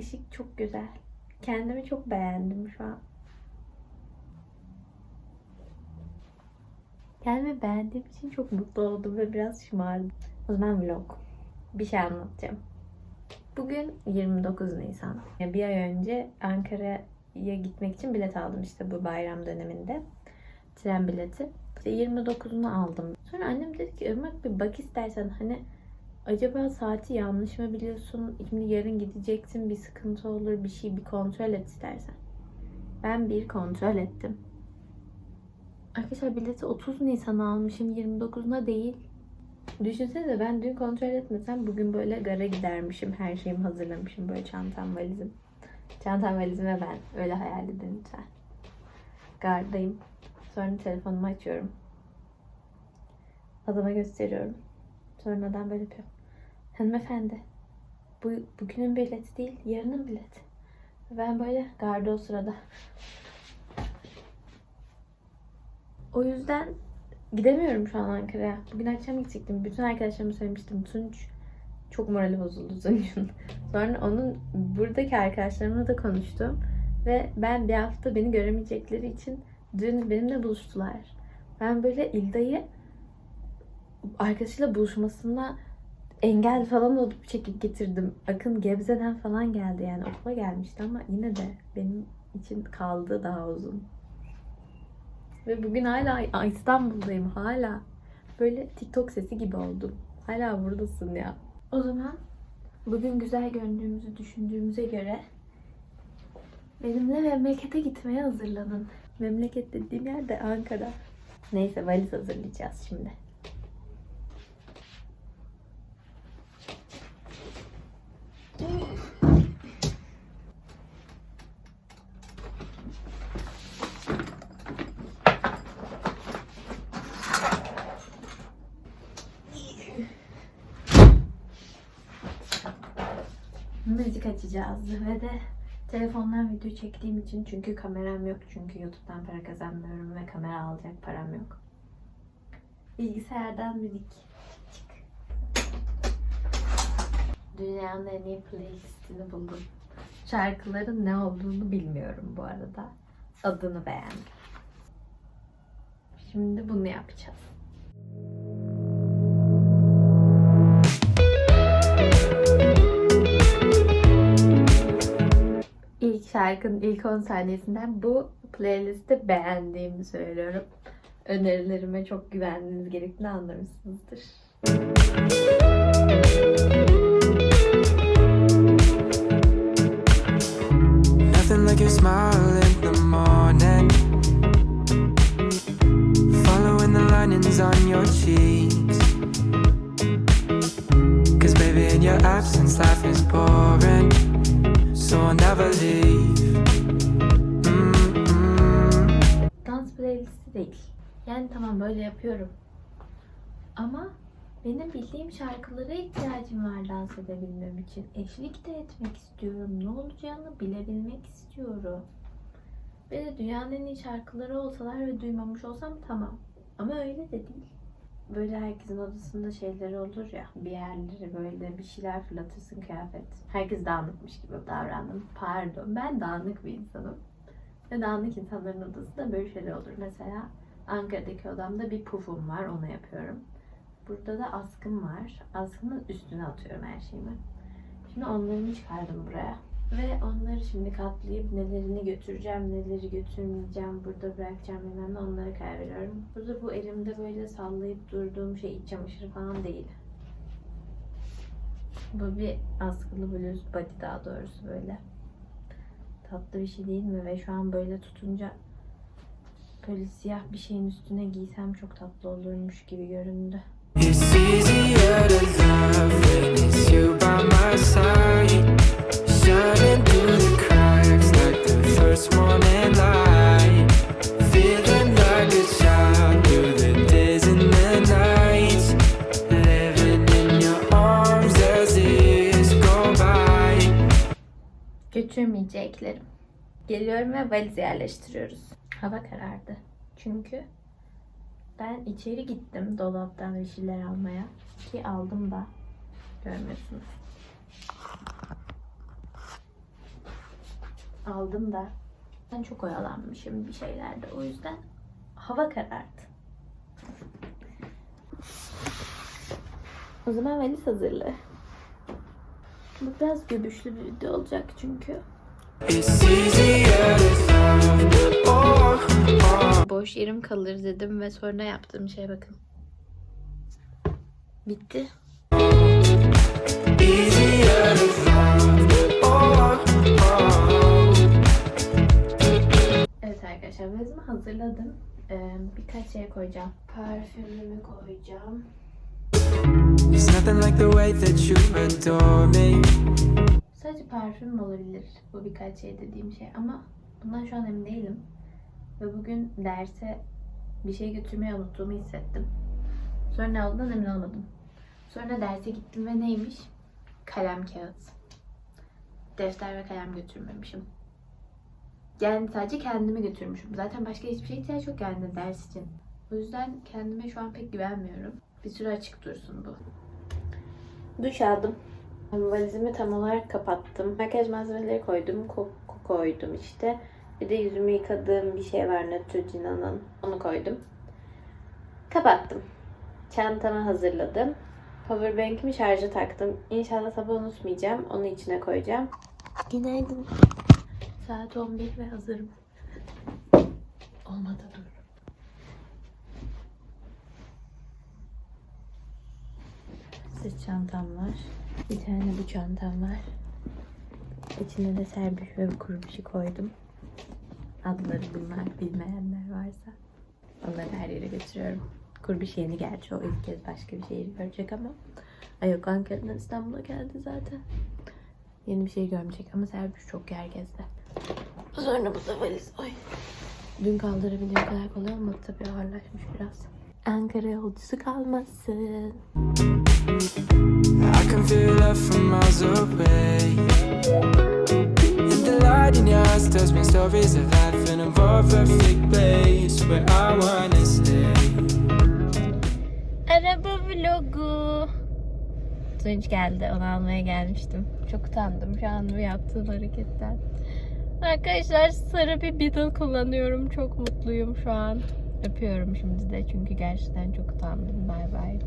ışık çok güzel. Kendimi çok beğendim şu an. Kendimi beğendiğim için çok mutlu oldum ve biraz şımardım. O zaman vlog. Bir şey anlatacağım. Bugün 29 Nisan. Bir ay önce Ankara'ya gitmek için bilet aldım işte bu bayram döneminde. Tren bileti. İşte 29'unu aldım. Sonra annem dedi ki Irmak bir bak istersen hani acaba saati yanlış mı biliyorsun? Şimdi yarın gideceksin bir sıkıntı olur bir şey bir kontrol et istersen. Ben bir kontrol ettim. Arkadaşlar bileti 30 Nisan'a almışım 29'una değil. Düşünsenize ben dün kontrol etmesem bugün böyle gara gidermişim. Her şeyimi hazırlamışım böyle çantam valizim. Çantam valizime ben. Öyle hayal edin lütfen. Gardayım. Sonra telefonumu açıyorum. Adama gösteriyorum. Sonra adam böyle yapıyor. Hanımefendi. Bu bugünün bileti değil, yarının bileti. Ben böyle garda o sırada. O yüzden gidemiyorum şu an Ankara'ya. Bugün akşam gidecektim. Bütün arkadaşlarıma söylemiştim. Tunç çok morali bozuldu Tunç'un. Sonra onun buradaki arkadaşlarımla da konuştum. Ve ben bir hafta beni göremeyecekleri için dün benimle buluştular. Ben böyle İlda'yı arkadaşıyla buluşmasına engel falan olup çekip getirdim. Akın Gebze'den falan geldi yani okula gelmişti ama yine de benim için kaldı daha uzun. Ve bugün hala İstanbul'dayım hala. Böyle TikTok sesi gibi oldum. Hala buradasın ya. O zaman bugün güzel göründüğümüzü düşündüğümüze göre benimle memlekete gitmeye hazırlanın. Memleket dediğim yer de Ankara. Neyse valiz hazırlayacağız şimdi. Müzik açacağız ve de telefondan video çektiğim için çünkü kameram yok çünkü YouTube'dan para kazanmıyorum ve kamera alacak param yok. Bilgisayardan müzik. Çık. Dünyanın en iyi playlistini buldum. Şarkıların ne olduğunu bilmiyorum bu arada. Adını beğendim. Şimdi bunu yapacağız. Şarkının ilk 10 saniyesinden bu playlisti beğendiğimi söylüyorum. Önerilerime çok güvendiğiniz gerektiğini anlamışsınızdır. Nothing like your smile in the morning. Following the linings on your cheeks. Cause baby, in your absence, life is boring. So I'll never leave. Yani tamam böyle yapıyorum. Ama benim bildiğim şarkılara ihtiyacım var dans edebilmem için. Eşlik de etmek istiyorum. Ne olacağını bilebilmek istiyorum. Ve de dünyanın en iyi şarkıları olsalar ve duymamış olsam tamam. Ama öyle de değil. Böyle herkesin odasında şeyleri olur ya. Bir yerleri böyle bir şeyler fırlatırsın kıyafet. Herkes dağınıkmış gibi davrandım. Pardon. Ben dağınık bir insanım. Ve dağınık insanların odasında böyle şeyler olur. Mesela Ankara'daki odamda bir pufum var. Onu yapıyorum. Burada da askım var. Askımın üstüne atıyorum her şeyimi. Şimdi onlarını çıkardım buraya. Ve onları şimdi katlayıp nelerini götüreceğim, neleri götürmeyeceğim, burada bırakacağım bilmem ne onlara karar veriyorum. Burada bu elimde böyle sallayıp durduğum şey iç çamaşırı falan değil. Bu bir askılı bluz body daha doğrusu böyle. Tatlı bir şey değil mi? Ve şu an böyle tutunca böyle siyah bir şeyin üstüne giysem çok tatlı olurmuş gibi göründü. It's easier to love when it's you by my side. Shining through the cracks like the first morning light. Feeling like a child through the days and the nights. Living in your arms as years go by. Götürmeyeceklerim. Geliyorum ve valizi yerleştiriyoruz. Hava karardı. Çünkü ben içeri gittim dolaptan bir şeyler almaya. Ki aldım da. Görmüyorsunuz. aldım da ben çok oyalanmışım bir şeylerde. O yüzden hava karardı. O zaman valiz hazırlı. Bu biraz göbüşlü bir video olacak çünkü. It's easier Boş yerim kalır dedim ve sonra yaptığım şey bakın. Bitti. Evet arkadaşlar valizimi hazırladım. Ee, birkaç şey koyacağım. Parfümümü koyacağım. Sadece parfüm olabilir bu birkaç şey dediğim şey ama bundan şu an emin değilim. Ve bugün derse bir şey götürmeyi unuttuğumu hissettim. Sonra ne olduğundan emin olmadım. Sonra derse gittim ve neymiş? Kalem kağıt. Defter ve kalem götürmemişim. Yani sadece kendimi götürmüşüm. Zaten başka hiçbir şey ihtiyaç yok yani ders için. O yüzden kendime şu an pek güvenmiyorum. Bir süre açık dursun bu. Duş aldım. Valizimi tam olarak kapattım. Makyaj malzemeleri koydum. Koku koydum işte. Bir de yüzümü yıkadığım bir şey var Neutrogena'nın. Onu koydum. Kapattım. Çantamı hazırladım. Powerbank'imi şarja taktım. İnşallah sabah unutmayacağım. Onu içine koyacağım. Günaydın. Saat 11 ve hazırım. Olmadı dur. Sırt çantam var. Bir tane bu çantam var. İçine de serbiş ve kuru bir şey koydum. Adları bunlar bilmeyenler varsa. Onları her yere götürüyorum. Kurbiş yeni gerçi o ilk kez başka bir şehir görecek ama. Ay yok Ankara'dan İstanbul'a geldi zaten. Yeni bir şey görmeyecek ama Serbiş çok yer gezdi. Sonra bu da valiz. Ay. Dün kaldırabildiğim kadar kolay olmadı tabii ağırlaşmış biraz. Ankara yolcusu kalmasın. I can feel love from miles away. Eyes tells me stories of life in a more perfect place where I wanna stay. Araba vlogu. Tunç geldi. Onu almaya gelmiştim. Çok utandım şu an bu yaptığım hareketten. Arkadaşlar sarı bir Beetle kullanıyorum. Çok mutluyum şu an. Öpüyorum şimdi de çünkü gerçekten çok utandım. Bay bay.